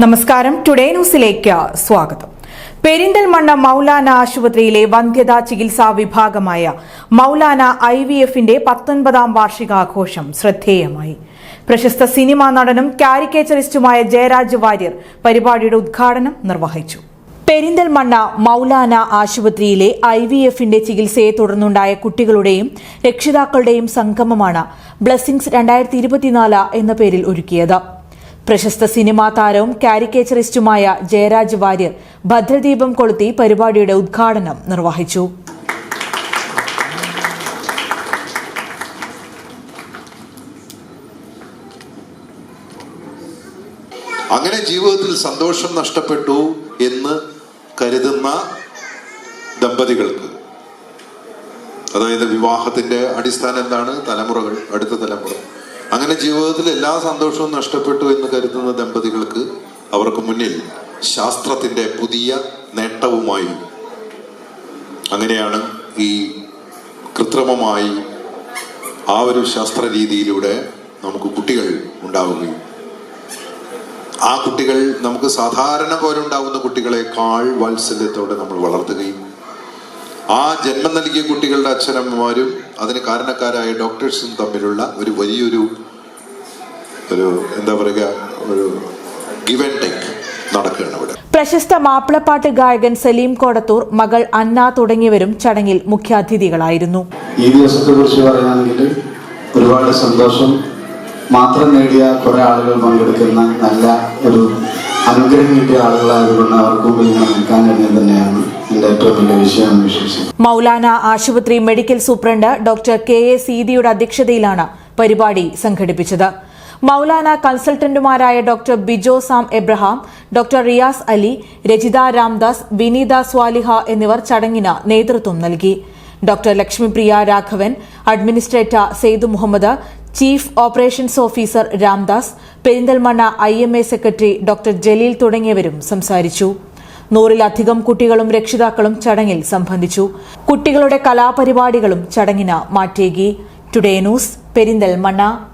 നമസ്കാരം. ടുഡേ ന്യൂസിലേക്ക് സ്വാഗതം. പെരിന്തൽമണ്ണ മൌലാന ആശുപത്രിയിലെ വന്ധ്യതാ ചികിത്സാ വിഭാഗമായ മൌലാന ഐ വി എഫിന്റെ പത്തൊൻപതാം വാർഷികാഘോഷം ശ്രദ്ധേയമായി. പ്രശസ്ത സിനിമാ നടനും കാരിക്കേച്ചറിസ്റ്റുമായ ജയരാജ് വാര്യർ പരിപാടിയുടെ ഉദ്ഘാടനം നിർവഹിച്ചു. പെരിന്തൽമണ്ണ മൌലാന ആശുപത്രിയിലെ ഐ വി എഫിന്റെ ചികിത്സയെ തുടർന്നുണ്ടായ കുട്ടികളുടെയും രക്ഷിതാക്കളുടെയും സംഗമമാണ് ബ്ലെസ്സിംഗ്സ് രണ്ടായിരത്തി ഇരുപത്തിനാല് എന്ന പേരിൽ ഒരുക്കിയത്. പ്രശസ്ത സിനിമാ താരവും കാരിക്കേച്ചറിസ്റ്റുമായ ജയരാജ് വാര്യർ ഭദ്രദീപം കൊളുത്തി പരിപാടിയുടെ ഉദ്ഘാടനം നിർവഹിച്ചു. അങ്ങനെ ജീവിതത്തിൽ സന്തോഷം നഷ്ടപ്പെട്ടു എന്ന് കരുതുന്ന ദമ്പതികൾക്ക് അതായത് വിവാഹത്തിന്റെ അടിസ്ഥാനം എന്താണ്? തലമുറകൾ അടുത്ത തലമുറ. അങ്ങനെ ജീവിതത്തിൽ എല്ലാ സന്തോഷവും നഷ്ടപ്പെട്ടു എന്ന് കരുതുന്ന ദമ്പതികൾക്ക് അവർക്ക് മുന്നിൽ ശാസ്ത്രത്തിന്റെ പുതിയ നേട്ടവുമായി അങ്ങനെയാണ് ഈ കൃത്രിമമായി ആ ഒരു ശാസ്ത്ര രീതിയിലൂടെ നമുക്ക് കുട്ടികൾ ഉണ്ടാവുകയും. ആ കുട്ടികൾ നമുക്ക് സാധാരണ പോലെ ഉണ്ടാവുന്ന കുട്ടികളെക്കാൾ വാത്സല്യത്തോടെ നമ്മൾ വളർത്തുകയും ആ ജന്മം നൽകിയ കുട്ടികളുടെ അച്ഛനമ്മമാരും അതിന് കാരണക്കാരായ ഡോക്ടേഴ്സും തമ്മിലുള്ള ഒരു വലിയൊരു ഒരു എന്താ പറയുക ഒരു ഗിവ് ആൻഡ് ടേക്ക് നടക്കുകയാണ് ഇവിടെ പ്രശസ്ത മാപ്പിളപ്പാട്ട് ഗായകൻ സലീം കോടത്തൂർ മകൾ അന്ന തുടങ്ങിയവരും ചടങ്ങിൽ മുഖ്യാതിഥികളായിരുന്നു. ഈ ദിവസത്തെ കുറിച്ച് പറയുകയാണെങ്കിൽ ഒരുപാട് സന്തോഷം. മാത്രം നേടിയ കുറെ ആളുകൾ പങ്കെടുക്കുന്ന നല്ല ഒരു അനുഗ്രഹം കിട്ടിയ ആളുകളായതുകൊണ്ട് അവർക്ക് മുമ്പിൽ നിൽക്കാൻ കഴിഞ്ഞത് തന്നെയാണ്. മൌലാന ആശുപത്രി medical superintendent doctor K A സീതിയുടെ അധ്യക്ഷതയിലാണ് പരിപാടി സംഘടിപ്പിച്ചത്. Maulana കൺസൾട്ടന്റുമാരായ doctor Bijo Sam Abraham doctor Riyas Ali Rajitha Ramdas Vineetha Swaliha എന്നിവർ ചടങ്ങിന് നേതൃത്വം നൽകി. Doctor Lakshmipriya Raghavan administrator Saithu Muhammad chief operations officer Ramdas Perinthalmanna I M A secretary doctor Jaleel തുടങ്ങിയവരും സംസാരിച്ചു. നൂറിലധികം കുട്ടികളും രക്ഷിതാക്കളും ചടങ്ങിൽ സംബന്ധിച്ചു. കുട്ടികളുടെ കലാപരിപാടികളും ചടങ്ങിന് മാറ്റേകി ടുഡേ ന്യൂസ് പെരിന്തൽമണ്ണ.